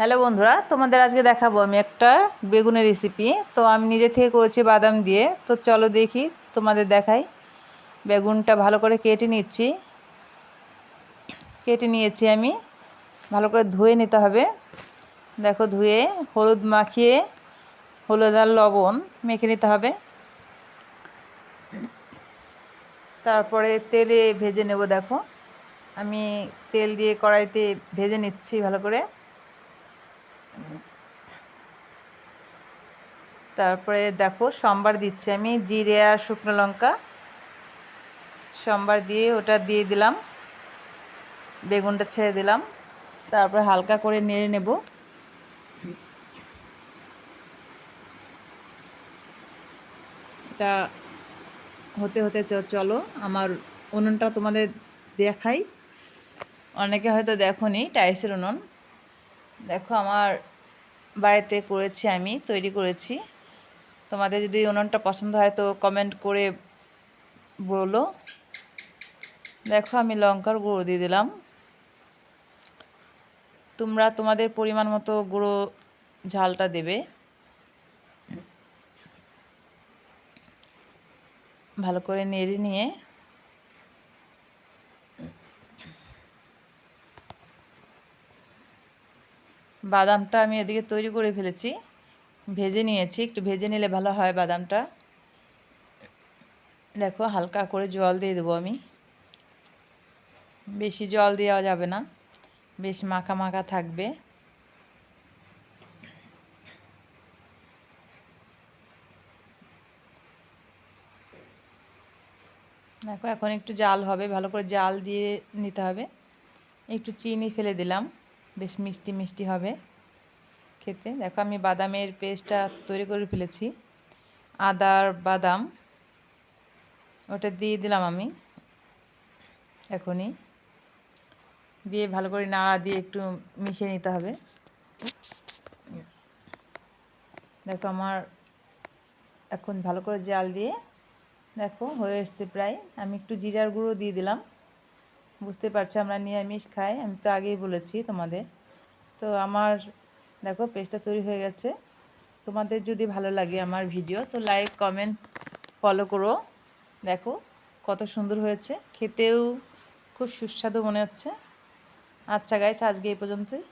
Hello বন্ধুরা, তোমাদের আজকে দেখাবো আমি একটা বেগুনের রেসিপি তো আমি নিজে থেকে করেছি বাদাম দিয়ে। তো চলো দেখি, তোমাদের দেখাই। বেগুনটা ভালো করে কেটে নিচ্ছি। কেটে নিয়েছি আমি। ভালো করে ধুয়ে নিতে হবে। দেখো, ধুয়ে হলুদ মাখিয়ে হলুদ আর লবণ মেখে নিতে হবে। তারপরে তেলে ভেজে নেব, দেখো। আমি তেল দিয়ে কড়াইতে ভেজে নিচ্ছি ভালো করে। তারপরে দেখো সম্বার দিচ্ছি আমি, জিরে আর শুকনো লঙ্কা। সম্বার দিয়ে ওটা দিয়ে দিলাম, বেগুনটা ছেড়ে দিলাম। তারপরে হালকা করে নেড়ে নেব। এটা হতে হতে চলো, আমার উনুনটা তোমাদের দেখাই। অনেকে হয়তো দেখো নি টাইসের উনুন। দেখো আমার বাড়িতে করেছি আমি, তৈরি করেছি। তোমাদের যদি উনুনটা পছন্দ হয় তো কমেন্ট করে বলো। দেখো, আমি লঙ্কার গুঁড়ো দিয়ে দিলাম। তোমরা তোমাদের পরিমাণ মতো গুঁড়ো ঝালটা দেবে। ভালো করে নেড়ে নিয়ে। বাদামটা আমি এদিকে তৈরি করে ফেলেছি। ভেজে নিয়েছি, একটু ভেজে নিলে ভালো হয় বাদামটা। দেখো, হালকা করে জল দিয়ে দেবো আমি। বেশি জল দেওয়া যাবে না, বেশ মাখা মাখা থাকবে। দেখো, এখন একটু জাল হবে, ভালো করে জাল দিয়ে নিতে হবে। একটু চিনি ফেলে দিলাম, বেশ মিষ্টি মিষ্টি হবে। খেতে। দেখো আমি বাদামের পেস্টটা তৈরি করে ফেলেছি। আদার বাদাম, ওটা দিয়ে দিলাম আমি এখনই। দিয়ে ভালো করে নাড়া দিয়ে একটু মিশিয়ে নিতে হবে। দেখো আমার এখন ভালো করে জাল দিয়ে, দেখো হয়ে এসছে প্রায়। আমি একটু জিরার গুঁড়ো দিয়ে দিলাম। বুঝতে পারছ আমরা নিরামিষ খাই, আমি তো আগেই বলেছি তোমাদের। তো আমার দেখো পেস্টটা তৈরি হয়ে গেছে। তোমাদের যদি ভালো লাগে আমার ভিডিও তো লাইক কমেন্ট ফলো করো। দেখো, কত সুন্দর হয়েছে। খেতেও খুব সুস্বাদু মনে হচ্ছে। আচ্ছা গাইস আজকে এই পর্যন্তই।